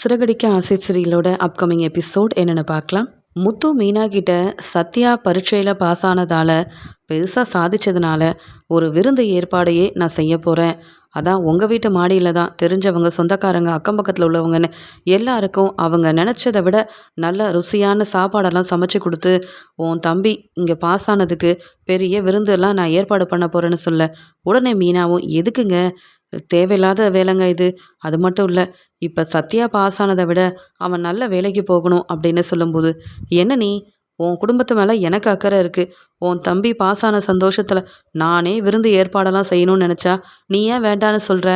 சிறகடிக்க ஆசை சீரியலோட upcoming episode என்னென்னு பார்க்கலாம். முத்து மீனா கிட்ட சத்யா பரீட்சையில் பாஸ் ஆனதால் பெருசாக சாதிச்சதுனால ஒரு விருந்து ஏற்பாடையே நான் செய்ய போகிறேன் அதான் உங்கள் வீட்டு மாடியில் தான் தெரிஞ்சவங்க சொந்தக்காரங்க அக்கம் பக்கத்தில் உள்ளவங்கன்னு எல்லாருக்கும் அவங்க நினச்சதை விட நல்ல ருசியான சாப்பாடெல்லாம் சமைச்சு கொடுத்து உன் தம்பி இங்கே பாஸ் ஆனதுக்கு பெரிய விருந்தெல்லாம் நான் ஏற்பாடு பண்ண போகிறேன்னு சொல்ல உடனே மீனாவும் எதுக்குங்க? தேவையில்லாத வேலைங்க இது. அது மட்டும் இல்லை இப்போ சத்யா பாஸ் ஆனதை விட அவன் நல்ல வேலைக்கு போகணும் அப்படின்னு சொல்லும்போது என்ன நீ? உன் குடும்பத்து மேலே எனக்கு அக்கறை இருக்குது உன் தம்பி பாஸ் ஆன சந்தோஷத்தில் நானே விருந்து ஏற்பாடெல்லாம் செய்யணும்னு நினச்சா நீ ஏன் வேண்டான்னு சொல்கிற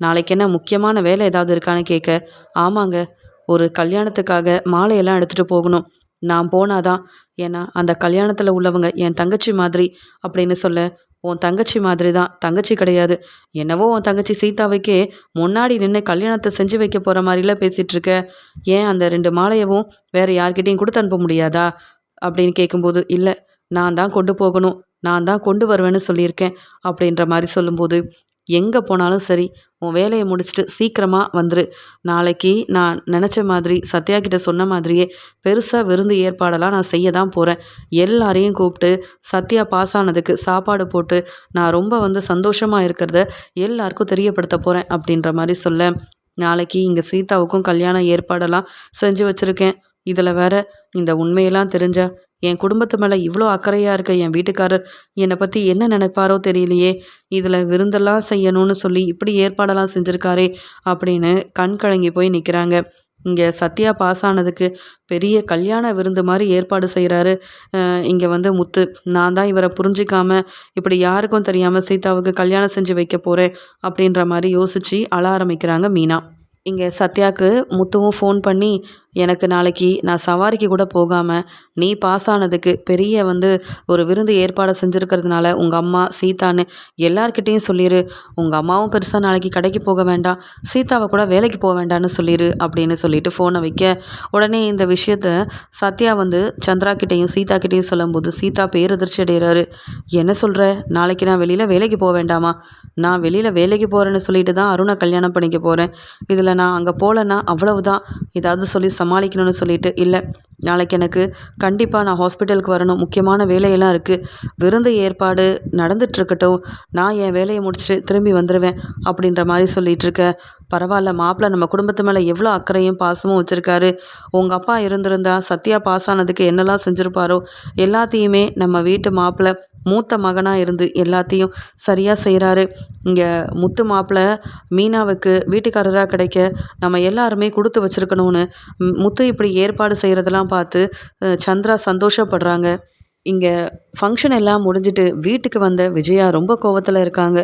நாளைக்கு என்ன முக்கியமான வேலை ஏதாவது இருக்கான்னு கேட்க ஆமாங்க ஒரு கல்யாணத்துக்காக மாலையெல்லாம் எடுத்துகிட்டு போகணும். நான் போனாதான் ஏன்னா அந்த கல்யாணத்தில் உள்ளவங்க என் தங்கச்சி மாதிரி அப்படின்னு சொல்ல உன் தங்கச்சி மாதிரி தான் தங்கச்சி கிடையாது. என்னவோ உன் தங்கச்சி சீதாவைக்கே முன்னாடி நின்று கல்யாணத்தை செஞ்சு வைக்க போகிற மாதிரிலாம் பேசிகிட்டு இருக்க. ஏன் அந்த ரெண்டு மாலையவும் வேறு யார்கிட்டையும் கொடுத்து அனுப்ப முடியாதா? அப்படின்னு கேட்கும்போது இல்லை நான் தான் கொண்டு போகணும் நான் தான் கொண்டு வருவேன்னு சொல்லியிருக்கேன் அப்படின்ற மாதிரி சொல்லும்போது எங்கே போனாலும் சரி உன் வேலையை முடிச்சுட்டு சீக்கிரமாக வந்துரு. நாளைக்கு நான் நினச்ச மாதிரி சத்யா கிட்ட சொன்ன மாதிரியே பெருசாக விருந்து ஏற்பாடெல்லாம் நான் செய்ய தான் போகிறேன் எல்லாரையும் கூப்பிட்டு சத்யா பாஸ் ஆனதுக்கு சாப்பாடு போட்டு நான் ரொம்ப வந்து சந்தோஷமாக இருக்கிறத எல்லாருக்கும் தெரியப்படுத்த போகிறேன் அப்படின்ற மாதிரி சொல்ல நாளைக்கு இங்கே சீதாவுக்கும் கல்யாண ஏற்பாடெல்லாம் செஞ்சு வச்சுருக்கேன். இதில் வேற இந்த உண்மையெல்லாம் தெரிஞ்சா என் குடும்பத்து மேலே இவ்வளோ அக்கறையாக இருக்க என் வீட்டுக்காரர் என்னை பற்றி என்ன நினைப்பாரோ தெரியலையே. இதில் விருந்தெல்லாம் செய்யணும்னு சொல்லி இப்படி ஏற்பாடெல்லாம் செஞ்சுருக்காரே அப்படின்னு கண் கலங்கி போய் நிற்கிறாங்க இங்கே சத்யா பாஸ் ஆனதுக்கு பெரிய கல்யாண விருந்து மாதிரி ஏற்பாடு செய்கிறாரு. இங்கே வந்து முத்து. நான் தான் இவரை புரிஞ்சிக்காம இப்படி யாருக்கும் தெரியாமல் சீதாவுக்கு கல்யாணம் செஞ்சு வைக்க போகிறேன் அப்படின்ற மாதிரி யோசித்து அழ ஆரம்பிக்கிறாங்க மீனா. இங்கே சத்யாவுக்கு முத்துவும் ஃபோன் பண்ணி எனக்கு நாளைக்கு நான் சவாரிக்கு கூட போகாமல் நீ பாஸ் ஆனதுக்கு பெரிய வந்து ஒரு விருந்து ஏற்பாடு செஞ்சுருக்கிறதுனால உங்கள் அம்மா சீதான்னு எல்லார்கிட்டேயும் சொல்லிடு உங்கள் அம்மாவும் பெருசாக நாளைக்கு கடைக்கு போக வேண்டாம் சீதாவை கூட வேலைக்கு போக வேண்டாம்னு சொல்லிடு அப்படின்னு சொல்லிட்டு ஃபோனை வைக்க உடனே இந்த விஷயத்த சத்யா வந்து சந்திரா கிட்டேயும் சீதா கிட்டேயும் சொல்லும்போது சீதா பேரதிர்ச்சி அடைகிறாரு. என்ன சொல்கிற நாளைக்கு நான் வெளியில் வேலைக்கு போக வேண்டாமா? நான் வெளியில் வேலைக்கு போகிறேன்னு சொல்லிட்டு தான் அருணை கல்யாணம் பண்ணிக்க போகிறேன் இதில் நான் அங்கே போகலன்னா அவ்வளவுதான். ஏதாவது சொல்லி சமாளிக்கணும்னு சொல்லிட்டு இல்லை. நாளைக்கு எனக்கு கண்டிப்பாக நான் ஹாஸ்பிட்டலுக்கு வரணும். முக்கியமான வேலையெல்லாம் இருக்குது விருந்து ஏற்பாடு நடந்துட்டுருக்கட்டும். நான் என் வேலையை முடிச்சுட்டு திரும்பி வந்துடுவேன் அப்படின்ற மாதிரி சொல்லிகிட்டு இருக்க பரவாயில்ல மாப்பிள்ள நம்ம குடும்பத்து மேலே எவ்வளோ அக்கறையும் பாசமும் வச்சுருக்காரு. உங்கள் அப்பா இருந்திருந்தா சத்யா பாஸ் ஆனதுக்கு என்னெல்லாம் செஞ்சுருப்பாரோ எல்லாத்தையுமே நம்ம வீட்டு மாப்பிள்ளை மூத்த மகனாக இருந்து எல்லாத்தையும் சரியாக செய்கிறாரு இங்கே முத்து மாப்பிள்ளை மீனாவுக்கு வீட்டுக்காரராக கிடைக்க நம்ம எல்லாருமே கொடுத்து வச்சுருக்கணும்னு முத்து இப்படி ஏற்பாடு செய்கிறதெல்லாம் பார்த்து சந்திரா சந்தோஷப்படுறாங்க. இங்கே ஃபங்க்ஷன் எல்லாம் முடிஞ்சிட்டு வீட்டுக்கு வந்த விஜயா ரொம்ப கோவத்தில் இருக்காங்க.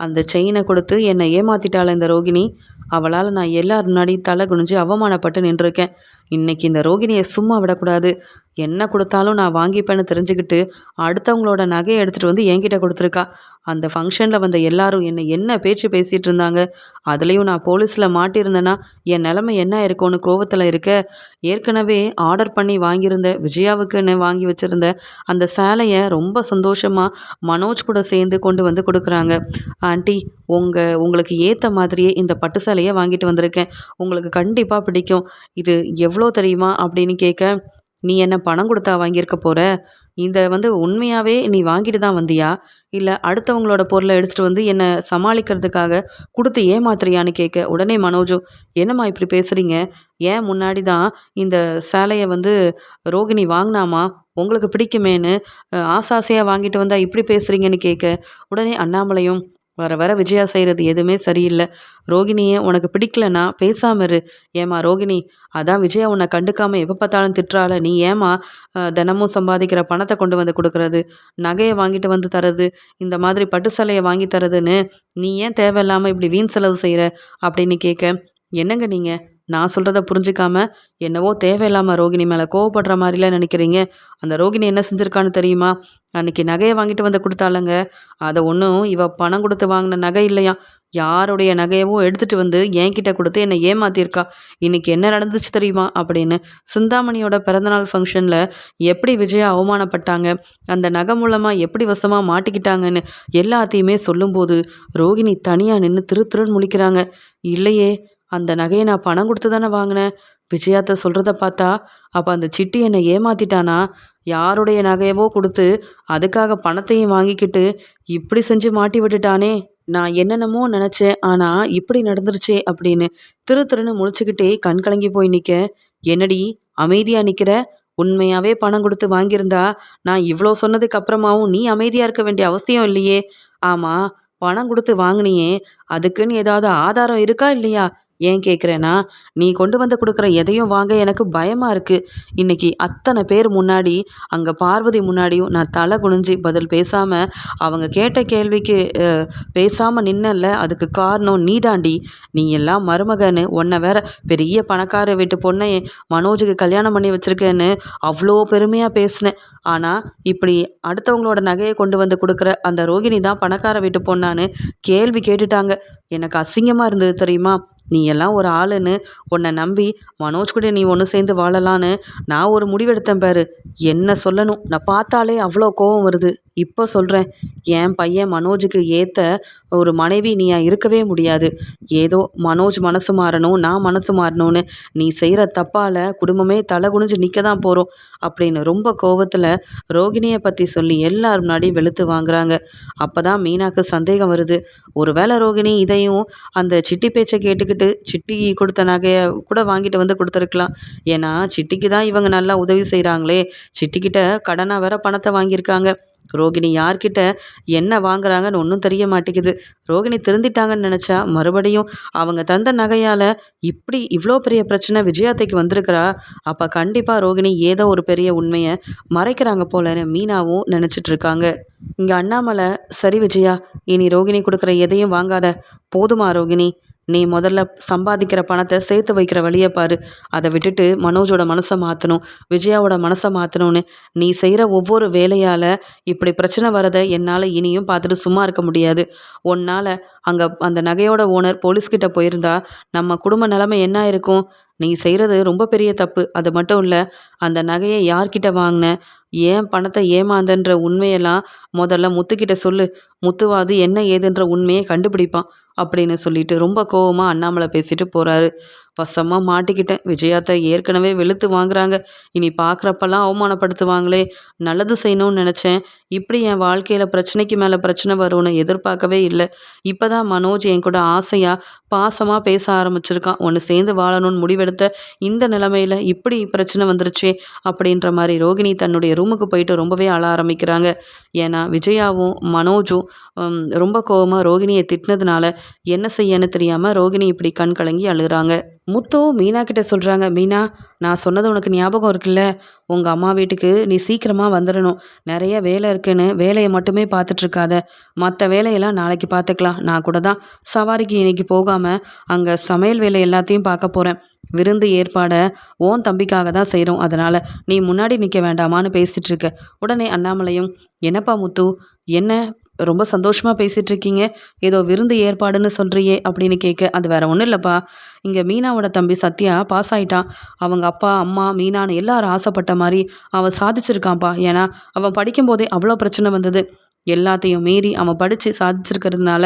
அந்த செயினை கொடுத்து என்னை ஏமாத்திட்டாள் இந்த ரோகிணி. அவளால் நான் எல்லார் முன்னாடி தலை குனிஞ்சு அவமானப்பட்டு நின்றுருக்கேன். இன்னைக்கு இந்த ரோகிணியை சும்மா விடக்கூடாது. என்ன கொடுத்தாலும் நான் வாங்கிப்பேன்னு தெரிஞ்சுக்கிட்டு அடுத்தவங்களோட நகையை எடுத்துகிட்டு வந்து என்கிட்ட கொடுத்துருக்கா. அந்த ஃபங்க்ஷனில் வந்த எல்லாரும் என்னை என்ன பேச்சு பேசிகிட்டு இருந்தாங்க? அதுலேயும் நான் போலீஸில் மாட்டியிருந்தேன்னா என் நிலமை என்ன இருக்கும்னு கோவத்தில் இருக்க? ஏற்கனவே ஆர்டர் பண்ணி வாங்கியிருந்த விஜயாவுக்குன்னு வாங்கி வச்சுருந்த அந்த சேலையை ரொம்ப சந்தோஷமாக மனோஜ் கூட சேர்ந்து கொண்டு வந்து கொடுக்குறாங்க. ஆண்டி உங்கள் உங்களுக்கு ஏற்ற மாதிரியே இந்த பட்டு சேலையை வாங்கிட்டு வந்திருக்கேன். உங்களுக்கு கண்டிப்பாக பிடிக்கும். இது எவ்வளோ தெரியுமா அப்படின்னு கேட்க நீ என்ன பணம் கொடுத்தா வாங்கியிருக்க போகிற இந்த வந்து உண்மையாகவே நீ வாங்கிட்டு தான் வந்தியா? இல்லை அடுத்தவங்களோட பொருளை எடுத்துகிட்டு வந்து என்னை சமாளிக்கிறதுக்காக கொடுத்து ஏமாத்துறியான்னு கேட்க உடனே மனோஜும் என்னம்மா இப்படி பேசுகிறீங்க ஏன் முன்னாடி தான் இந்த சேலையை வந்து ரோகிணி வாங்கினாமா உங்களுக்கு பிடிக்குமேன்னு ஆசாசையாக வாங்கிட்டு வந்தால் இப்படி பேசுகிறீங்கன்னு கேட்க உடனே அண்ணாமலையும் வர வர விஜயா செய்கிறது எதுவுமே சரியில்லை. ரோகிணியை உனக்கு பிடிக்கலனா பேசாமல் இரு. ஏமா ரோகிணி அதான் விஜயா உன்னை கண்டுக்காமல் எப்போ பார்த்தாலும் திட்டுறால நீ ஏமா தினமும் சம்பாதிக்கிற பணத்தை கொண்டு வந்து கொடுக்குறது? நகையை வாங்கிட்டு வந்து தரது? இந்த மாதிரி பட்டு சேலையை வாங்கி தரதுன்னு நீ ஏன் தேவையில்லாமல் இப்படி வீண் செலவு செய்கிற அப்படின்னு கேட்க என்னங்க நீங்கள் நான் சொல்கிறத புரிஞ்சுக்காம என்னவோ தேவையில்லாமல் ரோகிணி மேலே கோவப்படுற மாதிரிலாம் நினைக்கிறீங்க. அந்த ரோகிணி என்ன செஞ்சுருக்கான்னு தெரியுமா? அன்றைக்கி நகையை வாங்கிட்டு வந்து கொடுத்தாலங்க அதை ஒன்றும் இவ பணம் கொடுத்து வாங்கின நகை இல்லையா? யாருடைய நகையவும் எடுத்துகிட்டு வந்து என்கிட்ட கொடுத்து என்னை ஏமாத்தியிருக்கா? இன்றைக்கி என்ன நடந்துச்சு தெரியுமா? அப்படின்னு சிந்தாமணியோட பிறந்தநாள் ஃபங்க்ஷனில் எப்படி விஜயா அவமானப்பட்டாங்க? அந்த நகை மூலமாக எப்படி வசமாக மாட்டிக்கிட்டாங்கன்னு எல்லாத்தையுமே சொல்லும்போது ரோகிணி தனியாக நின்று திரு திருன்னு முழிக்கிறாங்க. இல்லையே அந்த நகையை நான் பணம் கொடுத்து தானே வாங்கினேன். விஜயாத்த சொல்கிறத பார்த்தா அப்போ அந்த சிட்டி என்னை ஏமாத்திட்டானா? யாருடைய நகையவோ கொடுத்து அதுக்காக பணத்தையும் வாங்கிக்கிட்டு இப்படி செஞ்சு மாட்டி விட்டுட்டானே. நான் என்னென்னமோ நினச்சேன் ஆனால் இப்படி நடந்துருச்சே அப்படின்னு திரு திருன்னு முழிச்சுக்கிட்டே கண் கலங்கி போய் நிற்க என்னடி அமைதியாக நிற்கிற உண்மையாகவே பணம் கொடுத்து வாங்கியிருந்தா? நான் இவ்வளோ சொன்னதுக்கு அப்புறமாவும் நீ அமைதியாக இருக்க வேண்டிய அவசியம் இல்லையே. ஆமாம் பணம் கொடுத்து வாங்கினியே. அதுக்குன்னு ஏதாவது ஆதாரம் இருக்கா இல்லையா? ஏன் கேட்குறேன்னா நீ கொண்டு வந்து கொடுக்குற எதையும் வாங்க எனக்கு பயமாக இருக்குது இன்னைக்கு அத்தனை பேர் முன்னாடி அங்கே பார்வதி முன்னாடியும் நான் தலை குனிஞ்சு பதில் பேசாமல் அவங்க கேட்ட கேள்விக்கு பேசாமல் நின்னல அதுக்கு காரணம் நீ தாண்டி நீ எல்லாம் மருமகன்னு உன்னை வேற பெரிய பணக்கார வீட்டு பொண்ணை மனோஜுக்கு கல்யாணம் பண்ணி வச்சுருக்கேன்னு அவ்வளோ பெருமையாக பேசினேன். ஆனால் இப்படி அடுத்தவங்களோட நகையை கொண்டு வந்து கொடுக்குற அந்த ரோகிணி தான் பணக்கார வீட்டு பொண்ணான்னு கேள்வி கேட்டுட்டாங்க. எனக்கு அசிங்கமாக இருந்தது தெரியுமா? நீ எல்லாம் ஒரு ஆளுன்னு உன்னை நம்பி மனோஜ் கூட நீ ஒன்று சேர்ந்து வாழலான்னு நான் ஒரு முடிவெடுத்தேன் பாரு. என்ன சொல்லணும்? நான் பார்த்தாலே அவ்வளோ கோவம் வருது. இப்போ சொல்கிறேன் என் பையன் மனோஜுக்கு ஏற்ற ஒரு மனைவி நீயா இருக்கவே முடியாது. ஏதோ மனோஜ் மனசு மாறணும் நான் மனசு மாறணும்னு. நீ செய்கிற தப்பால் குடும்பமே தலை குனிஞ்சு நிற்க தான் போகிறோம் அப்படின்னு ரொம்ப கோவத்தில் ரோகிணியை பற்றி சொல்லி எல்லார் முன்னாடி வெளுத்து வாங்குறாங்க. அப்போ தான் மீனாக்கு சந்தேகம் வருது. ஒருவேளை ரோகிணி இதையும் அந்த சிட்டி பேச்சை கேட்டுக்கிட்டு சிட்டி கொடுத்த நகையை கூட வாங்கிட்டு வந்து கொடுத்துருக்கலாம். ஏன்னா சிட்டிக்கு தான் இவங்க நல்லா உதவி செய்கிறாங்களே சிட்டிக்கிட்ட கடனாக வேற பணத்தை வாங்கியிருக்காங்க. ரோகிணி யார்கிட்ட என்ன வாங்குறாங்கன்னு ஒன்றும் தெரிய மாட்டேங்குது. ரோகிணி திருந்திட்டாங்கன்னு நினச்சா மறுபடியும் அவங்க தந்த நகையால் இப்படி இவ்வளோ பெரிய பிரச்சனை விஜயாத்தைக்கு வந்திருக்கிறா? அப்போ கண்டிப்பாக ரோகிணி ஏதோ ஒரு பெரிய உண்மையை மறைக்கிறாங்க போலன்னு மீனாவும் நினச்சிட்ருக்காங்க இங்கே அண்ணாமலை சரி விஜயா இனி ரோகிணி கொடுக்குற எதையும் வாங்காத. போதுமா ரோகிணி? நீ முதல்ல சம்பாதிக்கிற பணத்தை சேர்த்து வைக்கிற வழியை பாரு. அதை விட்டுட்டு மனோஜோட மனசை மாற்றணும் விஜயாவோட மனசை மாற்றணும்னு நீ செய்கிற ஒவ்வொரு வேலையால் இப்படி பிரச்சனை வரதை என்னால் இனியும் பார்த்துட்டு சும்மா இருக்க முடியாது. உன்னால் அங்கே அந்த நகையோட ஓனர் போலீஸ்கிட்ட போயிருந்தா நம்ம குடும்ப நிலைமை என்ன இருக்கும் நீ செய்கிறது ரொம்ப பெரிய தப்பு. அது மட்டும் இல்லை அந்த நகையை யார்கிட்ட வாங்கின? ஏன் பணத்தை ஏமாந்தன்ற உண்மையெல்லாம் முதல்ல முத்துக்கிட்ட சொல்லு. முத்துவாது என்ன ஏதுன்ற உண்மையை கண்டுபிடிப்பான் அப்படின்னு சொல்லிட்டு ரொம்ப கோவமாக அண்ணாமலை பேசிட்டு போகிறாரு வசமாக மாட்டிக்கிட்டேன். விஜயாத்தை ஏற்கனவே வெளுத்து வாங்குறாங்க. இனி பார்க்குறப்பெல்லாம் அவமானப்படுத்துவாங்களே. நல்லது செய்யணும்னு நினச்சேன். இப்படி என் வாழ்க்கையில் பிரச்சனைக்கு மேலே பிரச்சனை வரும்னு எதிர்பார்க்கவே இல்லை. இப்போ தான் மனோஜ் என் கூட ஆசையாக பாசமாக பேச ஆரம்பிச்சிருக்கான். ஒன்று சேர்ந்து வாழணும்னு முடிவெடுத்த இந்த நிலமையில் இப்படி பிரச்சனை வந்துருச்சே அப்படின்ற மாதிரி ரோகிணி தன்னுடைய ரூமுக்கு போயிட்டு ரொம்பவே அழ ஆரம்பிக்கிறாங்க. ஏன்னா விஜயாவும் மனோஜும் ரொம்ப கோபமாக ரோகிணியை திட்டினதுனால என்ன செய்யன்னு தெரியாமல் ரோகிணி இப்படி கண் கலங்கி அழுகிறாங்க. முத்து மீனா கிட்ட சொல்கிறாங்க மீனா நான் சொன்னது உனக்கு ஞாபகம் இருக்குல்ல? உங்கள் அம்மா வீட்டுக்கு நீ சீக்கிரமாக வந்துடணும். நிறைய வேலை இருக்குன்னு வேலையை மட்டுமே பார்த்துட்ருக்காத. மற்ற வேலையெல்லாம் நாளைக்கு பார்த்துக்கலாம். நான் கூட தான் சவாரிக்கு இன்னைக்கு போகாமல் அங்கே சமையல் வேலை எல்லாத்தையும் பார்க்க போகிறேன் விருந்து ஏற்பாடை ஓன் தம்பிக்காக தான் செய்கிறோம் அதனால் நீ முன்னாடி நிற்க வேண்டாமான்னு பேசிகிட்ருக்க உடனே அண்ணாமலையும் என்னப்பா முத்து? என்ன? ரொம்ப சந்தோஷமாக பேசிகிட்டு இருக்கீங்க ஏதோ விருந்து ஏற்பாடுன்னு சொல்கிறியே அப்படின்னு கேட்க அது வேற ஒன்றும் இல்லைப்பா. இங்கே மீனாவோட தம்பி சத்யா பாஸ் ஆகிட்டான் அவங்க அப்பா அம்மா மீனான்னு எல்லாரும் ஆசைப்பட்ட மாதிரி அவன் சாதிச்சிருக்கான்ப்பா. ஏன்னா அவன் படிக்கும்போதே அவ்வளோ பிரச்சனை வந்தது. எல்லாத்தையும் மீறி அவன் படித்து சாதிச்சிருக்கிறதுனால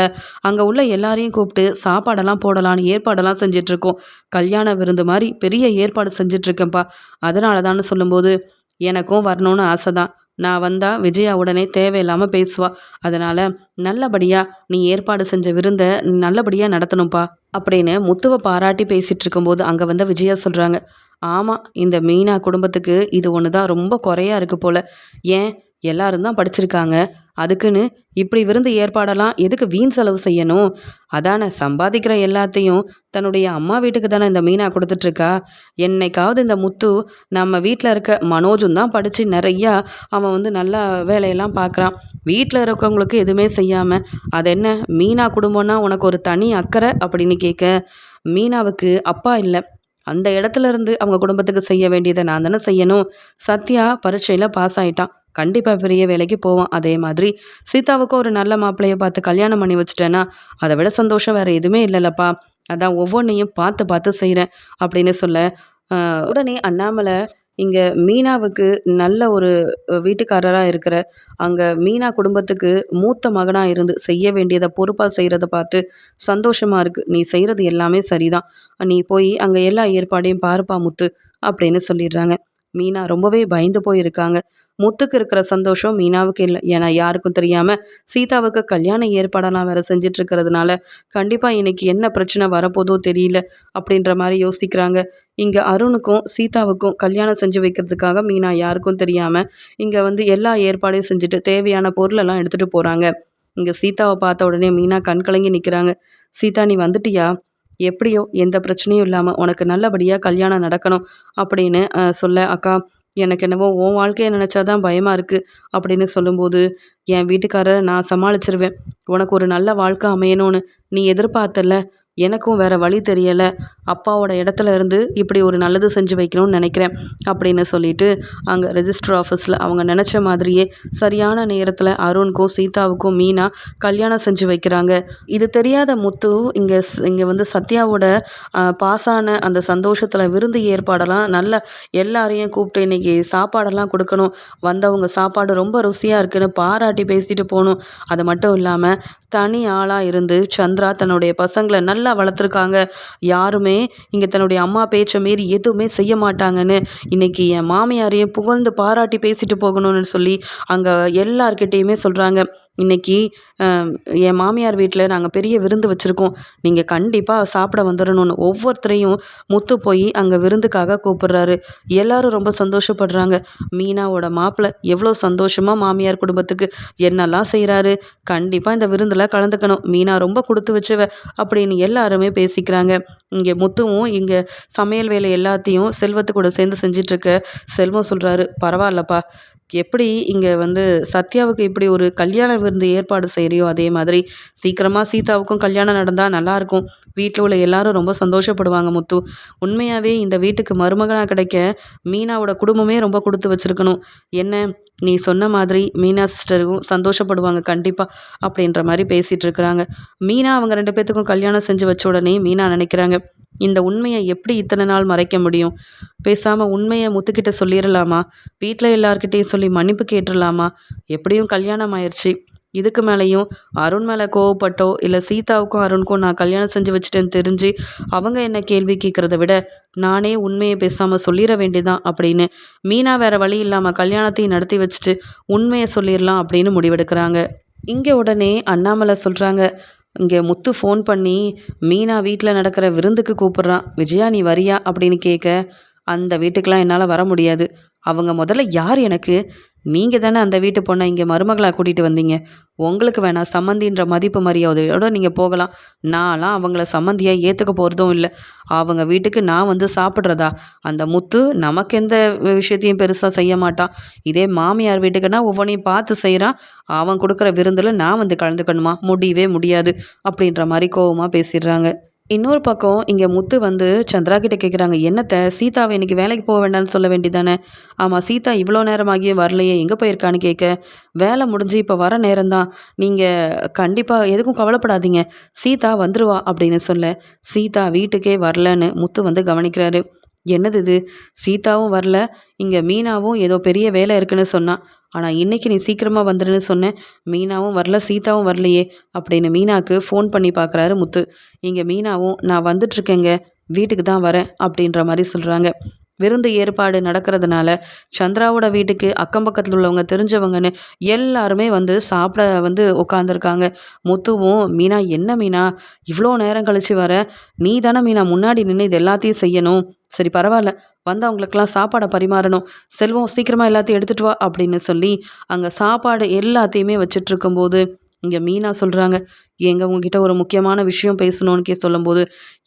அங்கே உள்ள எல்லாரையும் கூப்பிட்டு சாப்பாடெல்லாம் போடலான்னு ஏற்பாடெல்லாம் செஞ்சிட்ருக்கோம். கல்யாண விருந்து மாதிரி பெரிய ஏற்பாடு செஞ்சிட்ருக்கேன்ப்பா. அதனால தான் சொல்லும்போது எனக்கும் வரணும்னு ஆசை தான் நான் வந்தால் விஜயா உடனே தேவையில்லாமல் பேசுவா. அதனால் நல்லபடியாக நீ ஏற்பாடு செஞ்ச விருந்தை நல்லபடியாக நடத்தணும்ப்பா அப்படின்னு முத்துவை பாராட்டி பேசிகிட்டு இருக்கும்போது அங்கே வந்த விஜயா சொல்கிறாங்க ஆமாம் இந்த மீனா குடும்பத்துக்கு இது ஒன்று தான் ரொம்ப குறையாக இருக்குது போல். ஏன்? எல்லாரும் தான் படிச்சிருக்காங்க. அதுக்குன்னு இப்படி விருந்து ஏற்பாடெல்லாம் எதுக்கு வீண் செலவு செய்யணும்? அதானே சம்பாதிக்கிற எல்லாத்தையும் தன்னுடைய அம்மா வீட்டுக்கு தானே இந்த மீனா கொடுத்துட்ருக்கா? என்னைக்காவது இந்த முத்து நம்ம வீட்டில் இருக்க மனோஜும் தான் படித்து நிறையா அவன் வந்து நல்லா வேலையெல்லாம் பார்க்குறான். வீட்டில் இருக்கவங்களுக்கு எதுவுமே செய்யாமல் அது என்ன மீனா குடும்பம்னா உனக்கு ஒரு தனி அக்கறை? அப்படின்னு கேட்க மீனாவுக்கு அப்பா இல்லை. அந்த இடத்துல இருந்து அவங்க குடும்பத்துக்கு செய்ய வேண்டியதை நான் தானே செய்யணும். சத்யா பரீட்சையில் பாஸ் ஆகிட்டான் கண்டிப்பாக பெரிய வேலைக்கு போவான். அதே மாதிரி சீதாவுக்கும் ஒரு நல்ல மாப்பிள்ளையை பார்த்து கல்யாணம் பண்ணி வச்சுட்டேன்னா அதை விட சந்தோஷம் வேறு எதுவுமே இல்லைல்லப்பா. அதான் ஒவ்வொன்றையும் பார்த்து பார்த்து செய்கிறேன் அப்படின்னு சொல்ல உடனே அண்ணாமலை இங்கே மீனாவுக்கு நல்ல ஒரு வீட்டுக்காரராக இருக்கிற அங்கே மீனா குடும்பத்துக்கு மூத்த மகனாக இருந்து செய்ய வேண்டியதை பொறுப்பாக செய்கிறத பார்த்து சந்தோஷமாக இருக்குது நீ செய்கிறது எல்லாமே சரிதான். நீ போய் அங்கே எல்லா ஏற்பாடையும் பாருப்பா முத்து அப்படின்னு சொல்லிடுறாங்க. மீனா ரொம்பவே பயந்து போயிருக்காங்க. முத்துக்கு இருக்கிற சந்தோஷம் மீனாவுக்கு இல்லை. ஏன்னா யாருக்கும் தெரியாமல் சீதாவுக்கு கல்யாண ஏற்பாடெல்லாம் வேற செஞ்சிட்டு இருக்கிறதுனால கண்டிப்பாக இன்னைக்கு என்ன பிரச்சனை வரப்போதோ தெரியல அப்படின்ற மாதிரி யோசிக்கிறாங்க. இங்கே அருணுக்கும் சீதாவுக்கும் கல்யாணம் செஞ்சு வைக்கிறதுக்காக மீனா யாருக்கும் தெரியாமல் இங்கே வந்து எல்லா ஏற்பாடையும் செஞ்சுட்டு தேவையான பொருளெல்லாம் எடுத்துகிட்டு போகிறாங்க இங்கே சீதாவை பார்த்த உடனே மீனா கண் கலங்கி நிற்கிறாங்க சீதா நீ வந்துட்டியா? எப்படியோ எந்த பிரச்சனையும் இல்லாமல் உனக்கு நல்லபடியாக கல்யாணம் நடக்கணும் அப்படின்னு சொல்ல அக்கா எனக்கு என்னவோ உன் வாழ்க்கையை நினச்சா தான் பயமாக இருக்குது அப்படின்னு சொல்லும்போது என் வீட்டுக்காரரை நான் சமாளிச்சிருவேன். உனக்கு ஒரு நல்ல வாழ்க்கை அமையணும்னு நீ எதிர்பார்த்தல எனக்கும் வேறு வழி தெரியலை. அப்பாவோட இடத்துல இருந்து இப்படி ஒரு நல்லது செஞ்சு வைக்கணும்னு நினைக்கிறேன் அப்படின்னு சொல்லிட்டு அங்கே ரெஜிஸ்டர் ஆஃபீஸில் அவங்க நினச்ச மாதிரியே சரியான நேரத்தில் அருணுக்கும் சீதாவுக்கும் மீனா கல்யாணம் செஞ்சு வைக்கிறாங்க. இது தெரியாத முத்து இங்கே இங்கே வந்து சத்யாவோட பாஸான அந்த சந்தோஷத்தில் விருந்து ஏற்பாடெல்லாம் நல்ல எல்லாரையும் கூப்பிட்டு இன்றைக்கி சாப்பாடெல்லாம் கொடுக்கணும். வந்தவங்க சாப்பாடு ரொம்ப ருசியாக இருக்குன்னு பாராட்டி பேசிட்டு போகணும். அது மட்டும் இல்லாமல் தனி ஆளாக இருந்து சந்திரா தன்னுடைய பசங்களை நல்லா வளர்த்துருக்காங்க. யாருமே இங்கே தன்னுடைய அம்மா பேச்சை மாரி எதுவுமே செய்ய மாட்டாங்கன்னு இன்றைக்கி என் மாமியாரையும் புகழ்ந்து பாராட்டி பேசிட்டு போகணும்னு சொல்லி அங்கே எல்லார்கிட்டேயுமே சொல்கிறாங்க இன்றைக்கி என் மாமியார் வீட்டில் நாங்கள் பெரிய விருந்து வச்சுருக்கோம். நீங்கள் கண்டிப்பாக சாப்பிட வந்துடணும்னு ஒவ்வொருத்தரையும் முத்து போய் அங்கே விருந்துக்காக கூப்பிடுறாரு. எல்லாரும் ரொம்ப சந்தோஷப்படுறாங்க. மீனாவோட மாப்பிள்ளை எவ்வளோ சந்தோஷமாக மாமியார் குடும்பத்துக்கு என்னெல்லாம் செய்கிறாரு கண்டிப்பாக இந்த விருந்தில் கலந்துக்கணும். மீனா ரொம்ப கொடுத்து வச்சவ அப்படின்னு எல்லாருமே பேசிக்கிறாங்க. இங்கே முத்துவும் இங்கே சமையல் வேலை எல்லாத்தையும் செல்வத்து கூட சேர்ந்து செஞ்சிட்ருக்க செல்வம் சொல்கிறாரு பரவாயில்லப்பா. எப்படி இங்கே வந்து சத்யாவுக்கு இப்படி ஒரு கல்யாண விருந்து ஏற்பாடு செய்கிறியோ அதே மாதிரி சீக்கிரமாக சீதாவுக்கும் கல்யாணம் நடந்தால் நல்லாயிருக்கும் வீட்டில் உள்ள எல்லாரும் ரொம்ப சந்தோஷப்படுவாங்க முத்து. உண்மையாகவே இந்த வீட்டுக்கு மருமகனாக கிடைக்க மீனாவோட குடும்பமே ரொம்ப கொடுத்து வச்சுருக்கணும். என்ன? நீ சொன்ன மாதிரி மீனா சிஸ்டருக்கும் சந்தோஷப்படுவாங்க கண்டிப்பாக அப்படின்ற மாதிரி பேசிகிட்டு இருக்கிறாங்க. மீனா அவங்க ரெண்டு பேர்த்துக்கும் கல்யாணம் செஞ்சு வச்ச உடனே மீனா நினைக்கிறாங்க இந்த உண்மையை எப்படி இத்தனை நாள் மறைக்க முடியும்? பேசாமல் உண்மையை முத்துக்கிட்ட சொல்லிடலாமா வீட்டில் எல்லார்கிட்டேயும் சொல்லி மன்னிப்பு கேட்டுடலாமா? எப்படியும் கல்யாணம் ஆயிடுச்சு இதுக்கு மேலேயும் அருண் மேலே கோவப்பட்டோ இல்லை சீதாவுக்கும் அருணுக்கும் நான் கல்யாணம் செஞ்சு வச்சுட்டேன்னு தெரிஞ்சு அவங்க என்ன கேள்வி கேட்குறத விட நானே உண்மையை பேசாமல் சொல்லிட வேண்டியதான் அப்படின்னு மீனா வேற வழி இல்லாமல் கல்யாணத்தையும் நடத்தி வச்சுட்டு உண்மையை சொல்லிடலாம் அப்படின்னு முடிவெடுக்கிறாங்க. இங்கே உடனே அண்ணாமலை சொல்கிறாங்க இங்கே முத்து ஃபோன் பண்ணி மீனா வீட்டில் நடக்கிற விருந்துக்கு கூப்பிட்றான். விஜயா நீ வரியா? அப்படின்னு கேட்க அந்த வீட்டுக்கெலாம் என்னால் வர முடியாது. அவங்க முதல்ல யார் எனக்கு? நீங்கள் தானே அந்த வீட்டு பொண்ணை இங்கே மருமகளாக கூட்டிகிட்டு வந்தீங்க. உங்களுக்கு வேணாம் சம்மந்தின்ற மதிப்பு மரியாதையோட நீங்கள் போகலாம். நான்லாம் அவங்கள சம்மந்தியாக ஏற்றுக்க போகிறதும் இல்லை. அவங்க வீட்டுக்கு நான் வந்து சாப்பிட்றதா? அந்த முத்து நமக்கு எந்த விஷயத்தையும் பெருசாக செய்ய மாட்டான். இதே மாமியார் வீட்டுக்குன்னா ஒவ்வொன்றையும் பார்த்து செய்கிறான் அவன் கொடுக்குற விருந்தில் நான் வந்து கலந்துக்கணுமா? முடியவே முடியாது. அப்படின்ற மாதிரி கோவமாக பேசிடுறாங்க. இன்னொரு பக்கம் இங்கே முத்து வந்து சந்திரா கிட்ட கேட்குறாங்க என்னத்தை சீதாவை இன்னைக்கு வேலைக்கு போக வேண்டாம்னு சொல்ல வேண்டியதானே? ஆமாம் சீதா இவ்வளோ நேரமாகியும் வரலையே எங்கே போயிருக்கான்னு கேட்க வேலை முடிஞ்சு இப்போ வர நேரம்தான். நீங்கள் கண்டிப்பாக எதுக்கும் கவலைப்படாதீங்க. சீதா வந்துருவா அப்படின்னு சொல்ல சீதா வீட்டுக்கே வரலன்னு முத்து வந்து கவனிக்கிறாரு. என்னது இது? சீதாவும் வரல. இங்கே மீனாவும் ஏதோ பெரிய வேலை இருக்குன்னு சொன்னான் ஆனால் இன்றைக்கி நீ சீக்கிரமாக வந்துடுன்னு சொன்னேன். மீனாவும் வரல சீதாவும் வரலையே அப்படின்னு மீனாவுக்கு ஃபோன் பண்ணி பார்க்குறாரு முத்து. இங்கே மீனாவும் நான் வந்துட்டுருக்கேங்க வீட்டுக்கு தான் வரேன் அப்படின்ற மாதிரி சொல்கிறாங்க விருந்து ஏற்பாடு நடக்கிறதுனால சந்திராவோட வீட்டுக்கு அக்கம் பக்கத்தில் உள்ளவங்க தெரிஞ்சவங்கன்னு எல்லாருமே வந்து சாப்பிட வந்து உட்காந்துருக்காங்க முத்துவும் மீனா என்ன மீனா? இவ்வளோ நேரம் கழித்து வர. நீ தானே மீனா முன்னாடி நின்று இது எல்லாத்தையும் செய்யணும். சரி பரவாயில்ல. வந்து அவங்களுக்கெல்லாம் சாப்பாடை பரிமாறணும். செல்வம் சீக்கிரமாக எல்லாத்தையும் எடுத்துகிட்டு வா அப்படின்னு சொல்லி அங்கே சாப்பாடு எல்லாத்தையுமே வச்சிட்ருக்கும்போது இங்கே மீனா சொல்கிறாங்க எங்க உங்ககிட்ட ஒரு முக்கியமான விஷயம் பேசணும்னு கே சொல்லும்போது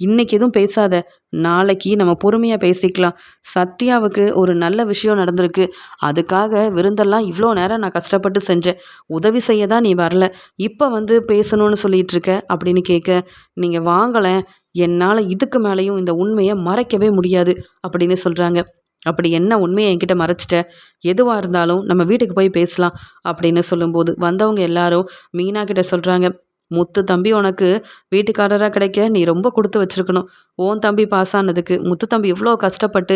இன்றைக்கி எதுவும் பேசாத நாளைக்கு நம்ம பொறுமையாக பேசிக்கலாம். சத்யாவுக்கு ஒரு நல்ல விஷயம் நடந்திருக்கு. அதுக்காக விருந்தெல்லாம் இவ்வளோ நேரம் நான் கஷ்டப்பட்டு செஞ்சேன். உதவி செய்ய தான் நீ வரல. இப்போ வந்து பேசணும்னு சொல்லிட்டு இருக்க அப்படின்னு கேட்க நீங்கள் வாங்கலை. என்னால் இதுக்கு மேலேயும் இந்த உண்மையை மறைக்கவே முடியாது. அப்படின்னு சொல்கிறாங்க அப்படி என்ன உண்மையை என்கிட்ட மறைச்சிட்ட? எதுவாக இருந்தாலும் நம்ம வீட்டுக்கு போய் பேசலாம் அப்படின்னு சொல்லும்போது வந்தவங்க எல்லாரும் மீனா கிட்ட சொல்கிறாங்க முத்து தம்பி உனக்கு வீட்டுக்காரராக கிடைக்க நீ ரொம்ப கொடுத்து வச்சிருக்கணும். ஓன் தம்பி பாஸ் ஆனதுக்கு முத்து தம்பி இவ்வளோ கஷ்டப்பட்டு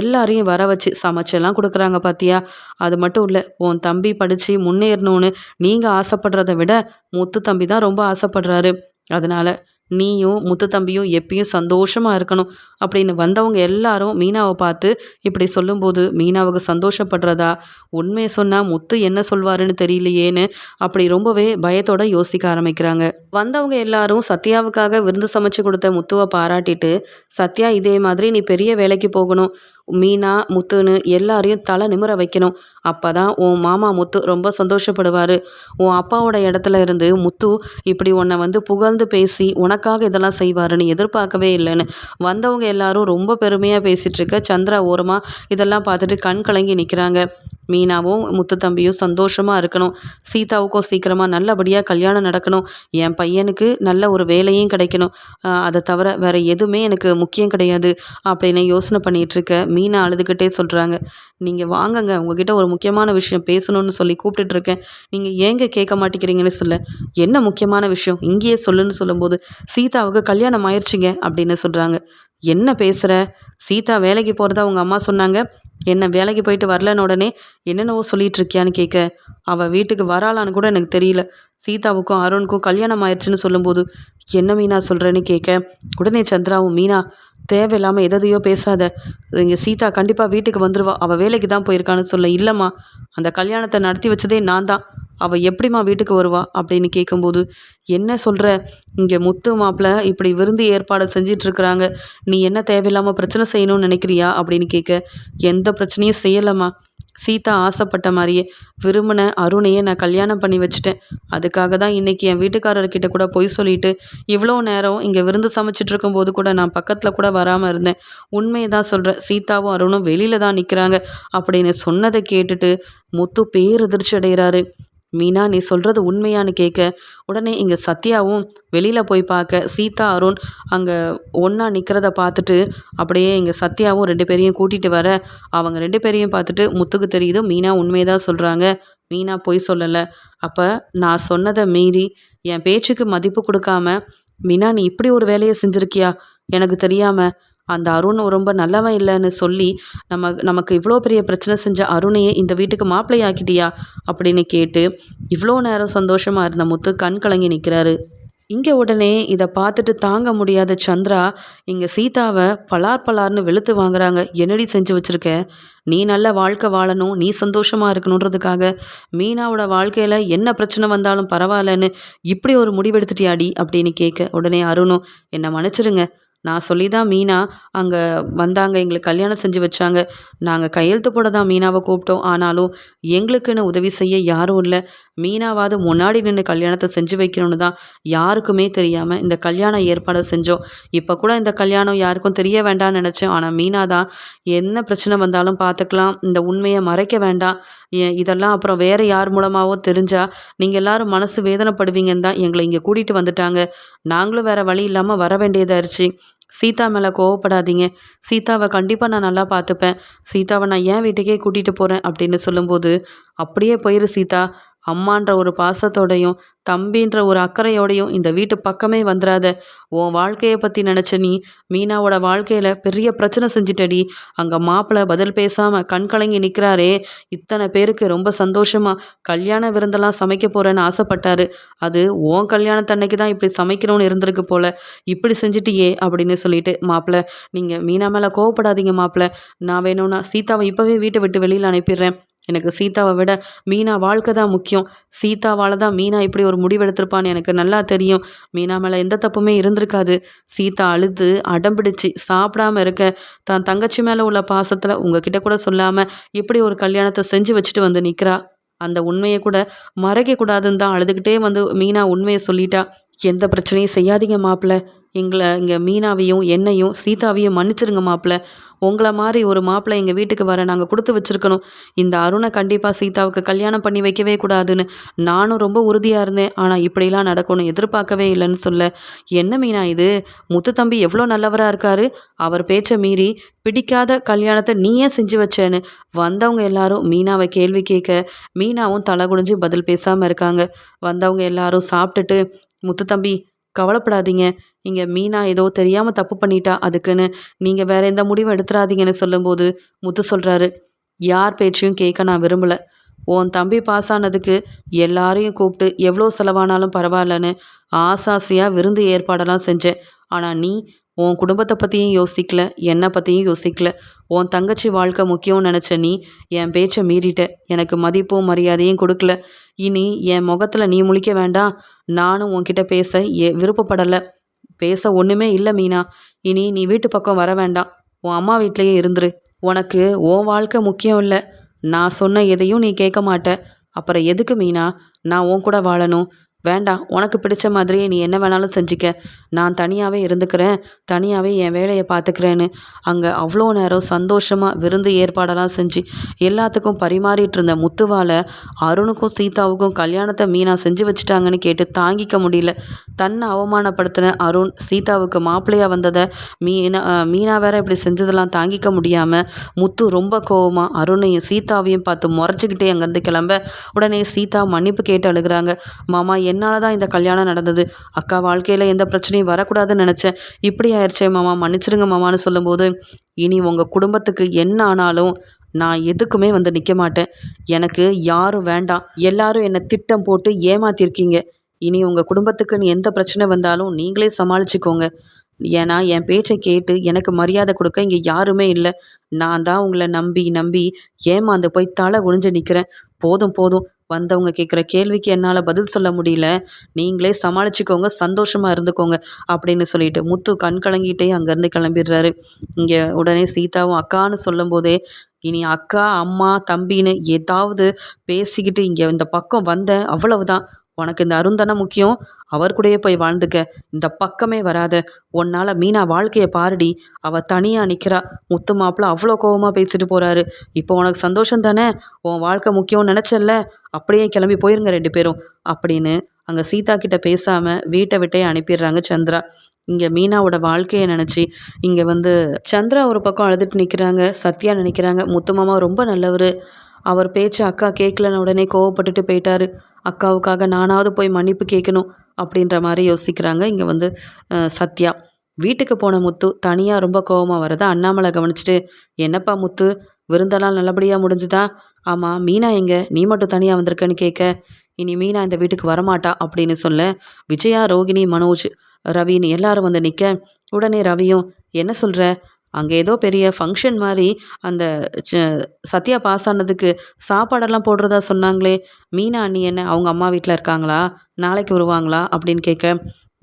எல்லாரையும் வர வச்சு சமைச்செல்லாம் கொடுக்குறாங்க பார்த்தியா அது மட்டும் இல்லை உன் தம்பி படித்து முன்னேறணும்னு நீங்கள் ஆசைப்படுறத விட முத்து தம்பி தான் ரொம்ப ஆசைப்படுறாரு. அதனால் நீயும் முத்து தம்பியும் எப்பயும் சந்தோஷமாக இருக்கணும் அப்படின்னு வந்தவங்க எல்லாரும் மீனாவை பார்த்து இப்படி சொல்லும்போது மீனாவுக்கு சந்தோஷப்படுறதா? உண்மையை சொன்னால் முத்து என்ன சொல்வாருன்னு தெரியலையேன்னு அப்படி ரொம்பவே பயத்தோட யோசிக்க ஆரம்பிக்கிறாங்க. வந்தவங்க எல்லாரும் சத்யாவுக்காக விருந்து சமைச்சு கொடுத்த முத்துவை பாராட்டிட்டு சத்யா இதே மாதிரி நீ பெரிய வேலைக்கு போகணும். மீனா முத்துன்னு எல்லாரையும் தலை நிமிர வைக்கணும். அப்போ தான் உன் மாமா முத்து ரொம்ப சந்தோஷப்படுவார். உன் அப்பாவோட இடத்துல இருந்து முத்து இப்படி உன்னை வந்து புகழ்ந்து பேசி உனக்காக இதெல்லாம் செய்வாருன்னு எதிர்பார்க்கவே இல்லைன்னு. வந்தவங்க எல்லாரும் ரொம்ப பெருமையாக பேசிகிட்டு இருக்க. சந்திரா ஓரமாக இதெல்லாம் பார்த்துட்டு கண் கலங்கி நிற்கிறாங்க மீனாவும் முத்து தம்பியும் சந்தோஷமாக இருக்கணும். சீதாவுக்கும் சீக்கிரமாக நல்லபடியாக கல்யாணம் நடக்கணும். என் பையனுக்கு நல்ல ஒரு வேலையும் கிடைக்கணும். அதை தவிர வேறு எதுவுமே எனக்கு முக்கியம் கிடையாது அப்படின்னு யோசனை பண்ணிகிட்ருக்க மீனா அழுதுகிட்டே சொல்கிறாங்க நீங்கள் வாங்கங்க உங்ககிட்ட ஒரு முக்கியமான விஷயம் பேசணும்னு சொல்லி கூப்பிட்டுட்ருக்கேன் நீங்கள் ஏங்க கேட்க மாட்டேங்கிறீங்கன்னு சொல்ல. என்ன முக்கியமான விஷயம்? இங்கேயே சொல்லுன்னு சொல்லும்போது சீதாவுக்கு கல்யாணம் ஆயிடுச்சுங்க அப்படின்னு சொல்கிறாங்க என்ன பேசுகிற சீதா வேலைக்கு போகிறதா உங்கள் அம்மா சொன்னாங்க. என்ன வேலைக்கு போயிட்டு வரலன்னு உடனே என்னென்னவோ சொல்லிட்டு இருக்கியான்னு கேட்க அவள் வீட்டுக்கு வராளான்னு கூட எனக்கு தெரியல. சீதாவுக்கும் அருணுக்கும் கல்யாணம் ஆயிடுச்சுன்னு சொல்லும்போது என்ன மீனா சொல்கிறேன்னு கேட்க உடனே சந்திராவும் மீனா தேவையில்லாமல் எதையோ பேசாத. இங்கே சீதா கண்டிப்பாக வீட்டுக்கு வந்துடுவா அவள் வேலைக்கு தான் போயிருக்கான்னு சொல்ல இல்லைம்மா அந்த கல்யாணத்தை நடத்தி வச்சதே நான் தான் அவள் எப்படிம்மா வீட்டுக்கு வருவா அப்படின்னு கேட்கும்போது என்ன சொல்கிற இங்கே முத்து மாப்பிள்ள இப்படி விருந்து ஏற்பாடு செஞ்சிட்ருக்குறாங்க. நீ என்ன தேவையில்லாமல் பிரச்சனை செய்யணும்னு நினைக்கிறியா? அப்படின்னு கேட்க எந்த பிரச்சனையும் செய்யலைம்மா. சீதா ஆசைப்பட்ட மாதிரியே விரும்பின அருணையே நான் கல்யாணம் பண்ணி வச்சுட்டேன். அதுக்காக தான் இன்றைக்கி என் வீட்டுக்காரர்கிட்ட கூட பொய் சொல்லிட்டு இவ்வளோ நேரம் இங்கே விருந்து சமைச்சிட்டு இருக்கும்போது கூட நான் பக்கத்தில் கூட வராமல் இருந்தேன். உண்மையை தான் சொல்கிறேன் சீதாவும் அருணும் வெளியில் தான் நிற்கிறாங்க அப்படின்னு சொன்னதை கேட்டுட்டு முத்து பேரதிர்ச்சி அடைகிறாரு. மீனா நீ சொல்கிறது உண்மையான்னு கேட்க உடனே இங்கே சத்யாவும் வெளியில் போய் பார்க்க சீதா அருண் அங்கே ஒன்றா நிற்கிறத பார்த்துட்டு அப்படியே இங்கே சத்யாவும் ரெண்டு பேரையும் கூட்டிகிட்டு வர அவங்க ரெண்டு பேரையும் பார்த்துட்டு முத்துக்கு தெரியுது மீனா உண்மையை தான் சொல்கிறாங்க மீனா பொய் சொல்லலை. அப்போ நான் சொன்னதை மீறி என் பேச்சுக்கு மதிப்பு கொடுக்காம மீனா நீ இப்படி ஒரு வேலையை செஞ்சுருக்கியா? எனக்கு தெரியாமல் அந்த அருண் ரொம்ப நல்லவன் இல்லைன்னு சொல்லி நம்ம நமக்கு இவ்வளோ பெரிய பிரச்சனை செஞ்ச அருணையே இந்த வீட்டுக்கு மாப்பிள்ளை ஆக்கிட்டியா? அப்படின்னு கேட்டு இவ்வளோ நேரம் சந்தோஷமாக இருந்த முத்து கண் கலங்கி நிற்கிறாரு இங்கே உடனே இதை பார்த்துட்டு தாங்க முடியாத சந்திரா இங்கே சீதாவை பலார் பலார்னு வெளுத்து வாங்குறாங்க. என்னடி செஞ்சு வச்சுருக்க? நீ நல்ல வாழ்க்கை வாழணும் நீ சந்தோஷமாக இருக்கணுன்றதுக்காக மீனாவோட வாழ்க்கையில் என்ன பிரச்சனை வந்தாலும் பரவாயில்லன்னு இப்படி ஒரு முடிவெடுத்துட்டியாடி? அப்படின்னு கேட்க உடனே அருணும் என்னை மன்னிச்சிருங்க. நான் சொல்லி தான் மீனா அங்கே வந்தாங்க எங்களுக்கு கல்யாணம் செஞ்சு வச்சாங்க. நாங்கள் கையெழுத்து போட தான் மீனாவை கூப்பிட்டோம். ஆனாலும் எங்களுக்குன்னு உதவி செய்ய யாரும் இல்லை. மீனாவாவது முன்னாடி நின்று கல்யாணத்தை செஞ்சு வைக்கணும்னு தான் யாருக்குமே தெரியாமல் இந்த கல்யாணம் ஏற்பாடை செஞ்சோம் இப்போ கூட இந்த கல்யாணம் யாருக்கும் தெரிய வேண்டாம்னு நினச்சோம் ஆனால் மீனா தான் என்ன பிரச்சனை வந்தாலும் பார்த்துக்கலாம் இந்த உண்மையை மறைக்க வேண்டாம். இதெல்லாம் அப்புறம் வேறு யார் மூலமாகவோ தெரிஞ்சால் நீங்கள் எல்லோரும் மனசு வேதனைப்படுவீங்கன்னு தான் எங்களை இங்கே கூட்டிகிட்டு வந்துட்டாங்க. நாங்களும் வேறு வழி இல்லாமல் வர வேண்டியதாயிருச்சு. சீதா மேலே கோவப்படாதீங்க. சீதாவை கண்டிப்பாக நான் நல்லா பார்த்துப்பேன் சீதாவை நான் ஏன் வீட்டுக்கே கூட்டிகிட்டு போகிறேன் அப்படின்னு சொல்லும்போது அப்படியே போயிரு சீதா. அம்மான்ற ஒரு பாசத்தோடையும் தம்பின்ற ஒரு அக்கறையோடையும் இந்த வீட்டு பக்கமே வந்துடாத உன் வாழ்க்கையை பற்றி நினச்ச நீ மீனாவோட வாழ்க்கையில் பெரிய பிரச்சனை செஞ்சிட்டடி. அங்கே மாப்பிள்ளை பதில் பேசாமல் கண் கலங்கி நிற்கிறாரே இத்தனை பேருக்கு ரொம்ப சந்தோஷமாக கல்யாண விருந்தெல்லாம் சமைக்க போகிறேன்னு ஆசைப்பட்டாரு. அது உன் கல்யாணத்தன்னைக்கு தான் இப்படி சமைக்கணும்னு இருந்திருக்கு போல். இப்படி செஞ்சிட்டியே அப்படின்னு சொல்லிட்டு மாப்பிள்ளை நீங்கள் மீனா மேலே கோவப்படாதீங்க மாப்பிள்ளை நான் வேணும்னா சீதாவை இப்போவே வீட்டை விட்டு வெளியில் அனுப்பிடுறேன். எனக்கு சீதாவை விட மீனா வாழ்க்கை தான் முக்கியம். சீதாவால் தான் மீனா இப்படி ஒரு முடிவெடுத்திருப்பான்னு எனக்கு நல்லா தெரியும். மீனா மேலே எந்த தப்புமே இருந்திருக்காது. சீதா அழுது அடம்பிடிச்சு சாப்பிடாம இருக்க தான் தங்கச்சி மேலே உள்ள பாசத்தில் உங்ககிட்ட கூட சொல்லாமல் இப்படி ஒரு கல்யாணத்தை செஞ்சு வச்சுட்டு வந்து நிற்கிறா அந்த உண்மையை கூட மறைக்கக்கூடாதுன்னு தான் அழுதுகிட்டே வந்து மீனா உண்மையை சொல்லிட்டா. எந்த பிரச்சனையும் செய்யாதீங்க மாப்பிள்ள. எங்களை இங்கே மீனாவையும் என்னையும் சீதாவையும் மன்னிச்சிருங்க மாப்பிள்ள. உங்களை மாதிரி ஒரு மாப்பிள்ளை எங்கள் வீட்டுக்கு வர நாங்கள் கொடுத்து வச்சுருக்கணும். இந்த அருணை கண்டிப்பாக சீதாவுக்கு கல்யாணம் பண்ணி வைக்கவே கூடாதுன்னு நானும் ரொம்ப உறுதியாக இருந்தேன். ஆனால் இப்படிலாம் நடக்கணும் எதிர்பார்க்கவே இல்லைன்னு சொல்ல. என்ன மீனா இது? முத்து தம்பி எவ்வளோ நல்லவராக இருக்காரு? அவர் பேச்சை மீறி பிடிக்காத கல்யாணத்தை நீயே செஞ்சு வச்சேன்னு வந்தவங்க எல்லாரும் மீனாவை கேள்வி கேட்க மீனாவும் தலை குடிஞ்சு பதில் பேசாமல் இருக்காங்க. வந்தவங்க எல்லாரும் சாப்பிட்டுட்டு முத்து தம்பி கவலைப்படாதீங்க. இங்கே மீனா ஏதோ தெரியாமல் தப்பு பண்ணிட்டா அதுக்குன்னு நீங்கள் வேற எந்த முடிவும் எடுத்துடாதீங்கன்னு சொல்லும்போது முத்து சொல்கிறாரு யார் பேச்சையும் கேட்க நான் விரும்பலை. உன் தம்பி பாஸ் ஆனதுக்கு எல்லாரையும் கூப்பிட்டு எவ்வளோ செலவானாலும் பரவாயில்லன்னு ஆசாசியாக விருந்து ஏற்பாடெல்லாம் செஞ்சேன். ஆனால் நீ உன் குடும்பத்தை பற்றியும் யோசிக்கல என்னை பற்றியும் யோசிக்கல. உன் தங்கச்சி வாழ்க்கை முக்கியம்னு நினச்ச நீ என் பேச்சை மீறிட்ட. எனக்கு மதிப்பும் மரியாதையும் கொடுக்கல. இனி என் முகத்தில் நீ முழிக்க வேண்டாம். நானும் உன்கிட்ட பேச ஏ விருப்பப்படலை. பேச ஒன்றுமே இல்லை மீனா. இனி நீ வீட்டு பக்கம் வர வேண்டாம். உன் அம்மா வீட்லேயே இருந்துரு. உனக்கு உன் வாழ்க்கை முக்கியம் இல்லை. நான் சொன்ன எதையும் நீ கேட்க மாட்ட. அப்புறம் எதுக்கு மீனா? நான் உன் கூட வாழணும். வேண்டாம் உனக்கு பிடிச்ச மாதிரியே நீ என்ன வேணாலும் செஞ்சுக்க. நான் தனியாகவே இருந்துக்கிறேன் தனியாகவே என் வேலையை பார்த்துக்கிறேன்னு. அங்கே அவ்வளோ நேரம் சந்தோஷமாக விருந்து ஏற்பாடெல்லாம் செஞ்சு எல்லாத்துக்கும் பரிமாறிட்டு இருந்த முத்துவால் அருணுக்கும் சீதாவுக்கும் கல்யாணத்தை மீனா செஞ்சு வச்சுட்டாங்கன்னு கேட்டு தாங்கிக்க முடியல. தன்னை அவமானப்படுத்தின அருண் சீதாவுக்கு மாப்பிள்ளையாக வந்ததை மீனா மீனா வேற இப்படி செஞ்சதெல்லாம் தாங்கிக்க முடியாமல் முத்து ரொம்ப கோவமாக அருணையும் சீதாவையும் பார்த்து முறைச்சிக்கிட்டே அங்கேருந்து கிளம்ப. உடனே சீதா மன்னிப்பு கேட்டு அழுகிறாங்க. மாமா என்னால் தான் இந்த கல்யாணம் நடந்தது? அக்கா வாழ்க்கையில் எந்த பிரச்சனையும் வரக்கூடாதுன்னு நினச்சேன். இப்படி ஆயிடுச்சே மாமா மன்னிச்சிருங்க மாமான்னு சொல்லும்போது இனி உங்கள் குடும்பத்துக்கு என்ன ஆனாலும் நான் எதுக்குமே வந்து நிற்க மாட்டேன். எனக்கு யாரும் வேண்டாம். எல்லாரும் என்னை திட்டம் போட்டு ஏமாத்திருக்கீங்க. இனி உங்கள் குடும்பத்துக்குன்னு எந்த பிரச்சனை வந்தாலும் நீங்களே சமாளிச்சுக்கோங்க. ஏன்னா என் பேச்சை கேட்டு எனக்கு மரியாதை கொடுக்க இங்கே யாருமே இல்லை. நான் தான் உங்களை நம்பி நம்பி ஏமாந்து போய் தலை குனிஞ்சு நிற்கிறேன் போதும் போதும். வந்தவங்க கேட்குற கேள்விக்கு என்னால் பதில் சொல்ல முடியல. நீங்களே சமாளிச்சுக்கோங்க சந்தோஷமாக இருந்துக்கோங்க அப்படின்னு சொல்லிட்டு முத்து கண் கலங்கிட்டே அங்கேருந்து கிளம்பிடுறாரு. இங்கே உடனே சீதாவும் அக்கான்னு சொல்லும்போதே இனி அக்கா அம்மா தம்பின்னு ஏதாவது பேசிக்கிட்டு இங்கே இந்த பக்கம் வந்தேன் அவ்வளவுதான். உனக்கு இந்த அருந்தனை முக்கியம். அவர் கூடயே போய் வாழ்ந்துக்க. இந்த பக்கமே வராத. உன்னால் மீனா வாழ்க்கையை பாருடி. அவள் தனியாக நிற்கிறா முத்து மாப்பிள்ள அவ்வளோ கோபமாக பேசிட்டு போகிறாரு இப்போ உனக்கு சந்தோஷம் தானே உன் வாழ்க்கை முக்கியம்னு நினச்சல்ல? அப்படியே கிளம்பி போயிருங்க ரெண்டு பேரும். அப்படின்னு அங்கே சீதா கிட்ட பேசாமல் வீட்டை விட்டே அனுப்பிடுறாங்க சந்திரா. இங்கே மீனாவோட வாழ்க்கையை நினச்சி இங்கே வந்து சந்திரா ஒரு பக்கம் அழுதுட்டு நிற்கிறாங்க சத்யா நினைக்கிறாங்க. முத்து மாமா ரொம்ப நல்லவர். அவர் பேச்சு அக்கா கேட்கலன்னு உடனே கோவப்பட்டுட்டு போயிட்டாரு. அக்காவுக்காக நானாவது போய் மன்னிப்பு கேட்கணும் அப்படின்ற மாதிரி யோசிக்கிறாங்க. இங்கே வந்து சத்யா. வீட்டுக்கு போன முத்து தனியாக ரொம்ப கோபமாக வரதை அண்ணாமலை கவனிச்சுட்டு என்னப்பா முத்து விருந்தெல்லாம் நல்லபடியாக முடிஞ்சுதா? ஆமாம் மீனா எங்கே? நீ மட்டும் தனியாக வந்திருக்கன்னு கேட்க. இனி மீனா இந்த வீட்டுக்கு வரமாட்டா? அப்படின்னு சொல்ல விஜயா ரோகிணி மனோஜ் ரவின்னு எல்லாரும் வந்து நிற்க உடனே ரவியும் என்ன சொல்கிற அங்கே ஏதோ பெரிய ஃபங்க்ஷன் மாதிரி அந்த சத்யா பாஸ் ஆனதுக்கு சாப்பாடெல்லாம் போடுறதா சொன்னாங்களே. மீனா அண்ணி என்ன அவங்க அம்மா வீட்டில் இருக்காங்களா? நாளைக்கு வருவாங்களா? அப்படின்னு கேட்க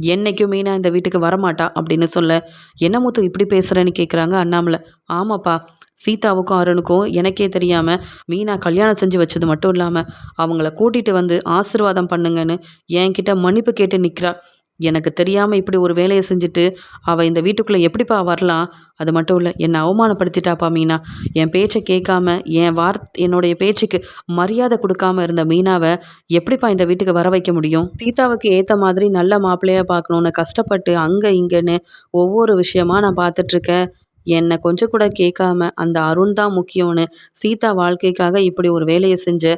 என்னைக்கும் மீனா இந்த வீட்டுக்கு வரமாட்டா அப்படின்னு சொல்ல என்ன மூத்து இப்படி பேசுகிறேன்னு கேட்குறாங்க அண்ணாமலை. ஆமாப்பா சீதாவுக்கும் அருணுக்கும் எனக்கே தெரியாமல் மீனா கல்யாணம் செஞ்சு வச்சது மட்டும் இல்லாமல் அவங்கள கூட்டிகிட்டு வந்து ஆசிர்வாதம் பண்ணுங்கன்னு என்கிட்ட மன்னிப்பு கேட்டு நிற்கிறா எனக்கு தெரியாமல் இப்படி ஒரு வேலையை செஞ்சுட்டு அவள் இந்த வீட்டுக்குள்ளே எப்படிப்பா வரலாம்? அது மட்டும் இல்லை என்னை அவமானப்படுத்திட்டாப்பா மீனா. என் பேச்சை கேட்காம என் வார் என்னுடைய பேச்சுக்கு மரியாதை கொடுக்காம இருந்த மீனாவை எப்படிப்பா இந்த வீட்டுக்கு வர வைக்க முடியும்? சீதாவுக்கு ஏற்ற மாதிரி நல்ல மாப்பிள்ளையாக பார்க்கணுன்னு கஷ்டப்பட்டு அங்கே இங்கேன்னு ஒவ்வொரு விஷயமா நான் பார்த்துட்ருக்கேன் என்னை கொஞ்சம் கூட கேட்காம அந்த அருண் தான் முக்கியம்னு சீதா வாழ்க்கைக்காக இப்படி ஒரு வேலையை செஞ்சு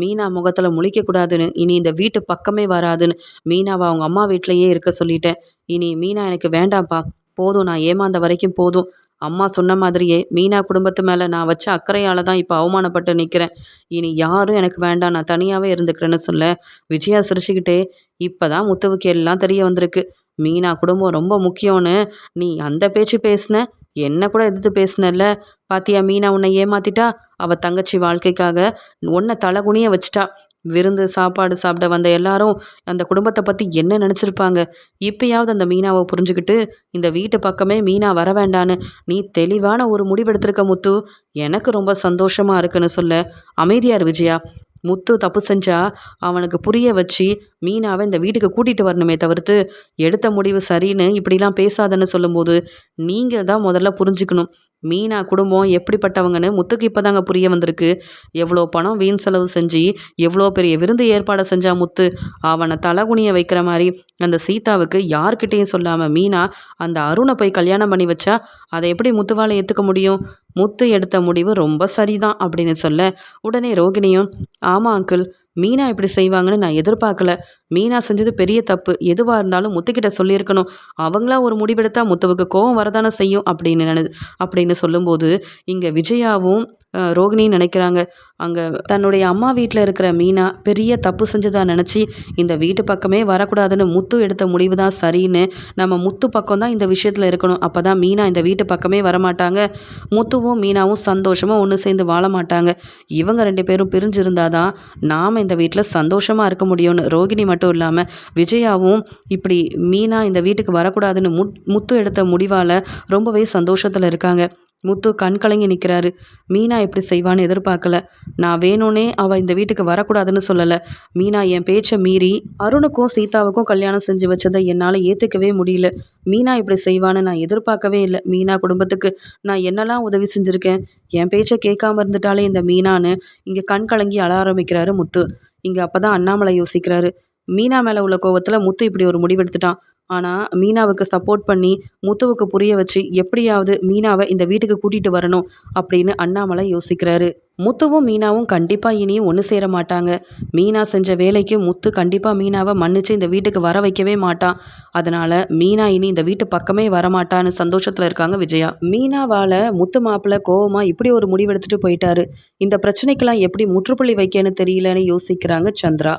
மீனா முகத்தில் முழிக்கக்கூடாதுன்னு இனி இந்த வீட்டு பக்கமே வராதுன்னு மீனாவை அவங்க அம்மா வீட்டிலையே இருக்க சொல்லிட்டேன். இனி மீனா எனக்கு வேண்டாம்ப்பா. போதும் நான் ஏமாந்த வரைக்கும் போதும். அம்மா சொன்ன மாதிரியே மீனா குடும்பத்து மேலே நான் வச்ச அக்கறையால் தான் இப்போ அவமானப்பட்டு நிற்கிறேன் இனி யாரும் எனக்கு வேண்டாம் நான் தனியாகவே இருந்துக்கிறேன்னு சொல்ல விஜயா சிரிச்சுக்கிட்டே இப்போ தான் முத்துவுக்கு எல்லாம் தெரிய வந்திருக்கு. மீனா குடும்பம் ரொம்ப முக்கியம்னு நீ அந்த பேச்சு பேசின? என்ன கூட எதிர்த்து பேசினல்ல. பாத்தியா மீனா உன்னை ஏமாத்திட்டா? அவள் தங்கச்சி வாழ்க்கைக்காக உன்னை தலகுனிய வச்சிட்டா. விருந்து சாப்பாடு சாப்பிட வந்த எல்லாரும் அந்த குடும்பத்தை பற்றி என்ன நினச்சிருப்பாங்க? இப்பயாவது அந்த மீனாவை புரிஞ்சுக்கிட்டு இந்த வீட்டு பக்கமே மீனா வர வேண்டான்னு நீ தெளிவான ஒரு முடிவெடுத்திருக்க முத்து. எனக்கு ரொம்ப சந்தோஷமாக இருக்குன்னு சொல்ல. அமைதியார் விஜயா. முத்து தப்பு செஞ்சா அவனுக்கு புரிய வச்சு மீனாவை இந்த வீட்டுக்கு கூட்டிகிட்டு வரணுமே தவிர்த்து எடுத்த முடிவு சரின்னு இப்படிலாம் பேசாதன்னு சொல்லும்போது நீங்கள் தான் முதல்ல புரிஞ்சுக்கணும். மீனா குடும்பம் எப்படிப்பட்டவங்கன்னு முத்துக்கு இப்போ தாங்க புரிய வந்திருக்கு. எவ்வளோ பணம் வீண் செலவு செஞ்சு எவ்வளோ பெரிய விருந்து ஏற்பாடை செஞ்சா முத்து? அவனை தலகுனிய வைக்கிற மாதிரி அந்த சீதாவுக்கு யார்கிட்டேயும் சொல்லாமல் மீனா அந்த அருணை போய் கல்யாணம் பண்ணி வச்சா அதை எப்படி முத்துவால் ஏற்றுக்க முடியும்? முத்து எடுத்த முடிவு ரொம்ப சரிதான் அப்படின்னு சொல்ல உடனே ரோகிணியும் ஆமாம் அங்கிள் மீனா இப்படி செய்வாங்கன்னு நான் எதிர்பார்க்கல. மீனா செஞ்சது பெரிய தப்பு. எதுவாக இருந்தாலும் முத்துக்கிட்ட சொல்லியிருக்கணும். அவங்களா ஒரு முடிவெடுத்தா முத்துவுக்கு கோவம் வரதானே செய்யும் அப்படின்னு நினை அப்படின்னு சொல்லும்போது இங்கே விஜயாவும் ரோகிணின்னு நினைக்கிறாங்க. அங்கே தன்னுடைய அம்மா வீட்டில் இருக்கிற மீனா பெரிய தப்பு செஞ்சதாக நினச்சி இந்த வீட்டு பக்கமே வரக்கூடாதுன்னு முத்து எடுத்த முடிவு தான் சரின்னு நம்ம முத்து பக்கம் தான் இந்த விஷயத்தில் இருக்கணும். அப்போ தான் மீனா இந்த வீட்டு பக்கமே வரமாட்டாங்க. முத்துவும் மீனாவும் சந்தோஷமாக ஒன்று சேர்ந்து வாழ மாட்டாங்க. இவங்க ரெண்டு பேரும் பிரிஞ்சிருந்தாதான் தான் நாம் இந்த வீட்டில் சந்தோஷமாக இருக்க முடியும்னு. ரோகிணி மட்டும் இல்லாமல் விஜயாவும் இப்படி மீனா இந்த வீட்டுக்கு வரக்கூடாதுன்னு முத் முத்து எடுத்த முடிவால் ரொம்பவே சந்தோஷத்தில் இருக்காங்க. முத்து கண் கலங்கி நிற்கிறாரு மீனா எப்படி செய்வான்னு எதிர்பார்க்கல. நான் வேணும்னே அவள் இந்த வீட்டுக்கு வரக்கூடாதுன்னு சொல்லலை. மீனா என் பேச்சை மீறி அருணுக்கும் சீதாவுக்கும் கல்யாணம் செஞ்சு வச்சதை என்னால் ஏற்றுக்கவே முடியல. மீனா இப்படி செய்வான்னு நான் எதிர்பார்க்கவே இல்லை. மீனா குடும்பத்துக்கு நான் என்னெல்லாம் உதவி செஞ்சுருக்கேன்? என் பேச்சை கேட்காம இருந்துட்டாலே இந்த மீனான்னு இங்கே கண் கலங்கி அழ ஆரம்பிக்கிறாரு முத்து. இங்கே அப்போ தான் அண்ணாமலை யோசிக்கிறாரு. மீனா மேலே உள்ள கோவத்தில் முத்து இப்படி ஒரு முடிவெடுத்துட்டான். ஆனால் மீனாவுக்கு சப்போர்ட் பண்ணி முத்துவுக்கு புரிய வச்சு எப்படியாவது மீனாவை இந்த வீட்டுக்கு கூட்டிகிட்டு வரணும் அப்படின்னு அண்ணாமலை யோசிக்கிறாரு. முத்துவும் மீனாவும் கண்டிப்பாக இனியும் ஒன்று சேர மாட்டாங்க. மீனா செஞ்ச வேலைக்கு முத்து கண்டிப்பாக மீனாவை மன்னிச்சு இந்த வீட்டுக்கு வர வைக்கவே மாட்டான். அதனால் மீனா இனி இந்த வீட்டு பக்கமே வரமாட்டான்னு சந்தோஷத்தில் இருக்காங்க விஜயா. மீனாவால் முத்து மாப்பிள்ள கோவமாக இப்படி ஒரு முடிவெடுத்துட்டு போயிட்டாரு. இந்த பிரச்சனைக்கெல்லாம் எப்படி முற்றுப்புள்ளி வைக்கன்னு தெரியலன்னு யோசிக்கிறாங்க சந்திரா.